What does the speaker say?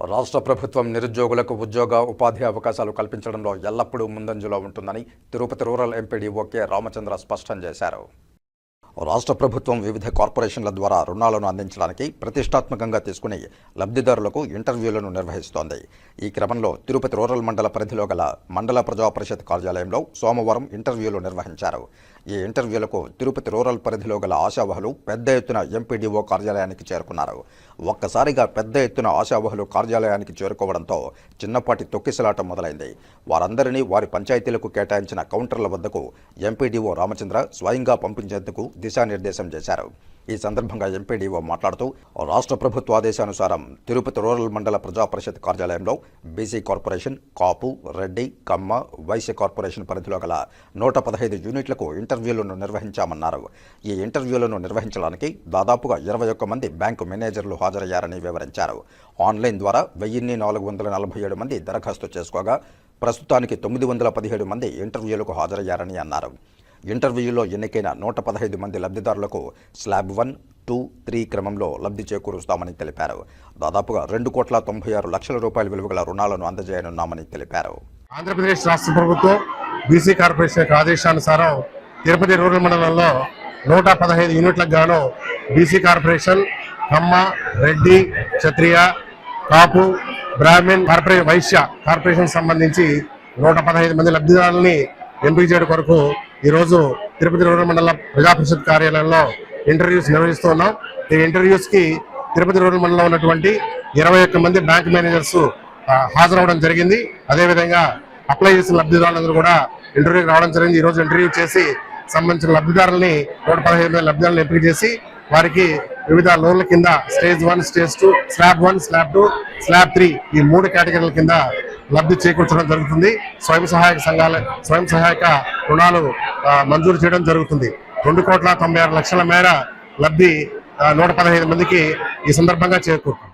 రాష్ట్ర ప్రభుత్వం నిరుద్యోగులకు ఉద్యోగ ఉపాధి అవకాశాలు కల్పించడంలో ఎల్లప్పుడూ ముందంజలో ఉంటుందని Tirupati rural MPDO K Ramachandra స్పష్టం చేశారు. రాష్ట్ర ప్రభుత్వం వివిధ కార్పొరేషన్ల ద్వారా రుణాలను అందించడానికి ప్రతిష్టాత్మకంగా తీసుకుని లబ్ధిదారులకు ఇంటర్వ్యూలను నిర్వహిస్తోంది. ఈ క్రమంలో తిరుపతి రూరల్ మండల పరిధిలో గల మండల ప్రజా పరిషత్ కార్యాలయంలో సోమవారం ఇంటర్వ్యూలు నిర్వహించారు. ఈ ఇంటర్వ్యూలకు తిరుపతి రూరల్ పరిధిలో గల ఆశావహులు పెద్ద ఎత్తున ఎంపీడీఓ కార్యాలయానికి చేరుకున్నారు. ఒక్కసారిగా పెద్ద ఎత్తున ఆశావహులు కార్యాలయానికి చేరుకోవడంతో చిన్నపాటి తొక్కిసలాట మొదలైంది. వారందరినీ వారి పంచాయతీలకు కేటాయించిన కౌంటర్ల వద్దకు ఎంపీడీఓ రామచంద్ర స్వయంగా పంపించేందుకు దిశానిర్దేశం చేశారు. ఈ సందర్భంగా ఎంపీడీఓ మాట్లాడుతూ రాష్ట్ర ప్రభుత్వ ఆదేశానుసారం తిరుపతి రూరల్ మండల ప్రజా పరిషత్ కార్యాలయంలో BC corporation Kapu Reddy Kamma Vaishya corporation పరిధిలో గల నూట పదహైదు యూనిట్లకు ఇంటర్వ్యూలను నిర్వహించామన్నారు. ఈ ఇంటర్వ్యూలను నిర్వహించడానికి దాదాపుగా ఇరవై ఒక్క మంది బ్యాంకు మేనేజర్లు హాజరయ్యారని వివరించారు. ఆన్లైన్ ద్వారా వెయ్యిన్ని నాలుగు వందల నలభై ఏడు మంది దరఖాస్తు చేసుకోగా ప్రస్తుతానికి తొమ్మిది వందల పదిహేడు మంది ఇంటర్వ్యూలకు హాజరయ్యారని అన్నారు. ఇంటర్వ్యూలో ఎన్నికైన నూట పదహైదు మంది లబ్ధిదారులకు స్లాబ్ వన్ టూ త్రీ క్రమంలో లబ్ధి చేకూరుస్తామని తెలిపారు. దాదాపుగా రెండు కోట్ల తొంభై ఆరు లక్షల రూపాయల విలువగల రుణాలను అందజేయనున్నామని తెలిపారు. ఆంధ్రప్రదేశ్ రాష్ట్ర ప్రభుత్వం బీసీ కార్పొరేషన్ యొక్క ఆదేశానుసారం తిరుపతి రూరల్ మండలంలో నూట పదహైదు యూనిట్లకు గాను BC corporation Kamma Reddy Kshatriya Kapu Brahmin corporation Vaishya corporation సంబంధించి నూట పదహైదు మంది లబ్ధిదారులని ఎంపిక చేయడం కొరకు ఈరోజు తిరుపతి రూరల్ మండల ప్రజా పరిషత్ కార్యాలయంలో ఇంటర్వ్యూస్ నిర్వహిస్తూ ఉన్నాం ఈ ఇంటర్వ్యూస్కి తిరుపతి రూరల్ మండలంలో ఉన్నటువంటి ఇరవై ఒక్క మంది బ్యాంక్ మేనేజర్స్ హాజరవడం జరిగింది. అదేవిధంగా అప్లై చేసిన లబ్ధిదారులందరూ కూడా ఇంటర్వ్యూకి రావడం జరిగింది. ఈరోజు ఇంటర్వ్యూ చేసి సంబంధించిన లబ్ధిదారులని నూట పదహైదు మంది లబ్ధిదారులను ఎంపిక చేసి వారికి వివిధ లోన్ల కింద stage one stage two slab one slab two slab three ఈ మూడు కేటగిరీల కింద లబ్ధి చేకూర్చడం జరుగుతుంది. స్వయం సహాయక సంఘాల స్వయం సహాయక రుణాలు మంజూరు చేయడం జరుగుతుంది. రెండు కోట్ల తొంభై ఆరు లక్షల మేర లబ్ధి నూట పదహైదు మందికి ఈ సందర్భంగా చేకూరుతుంది.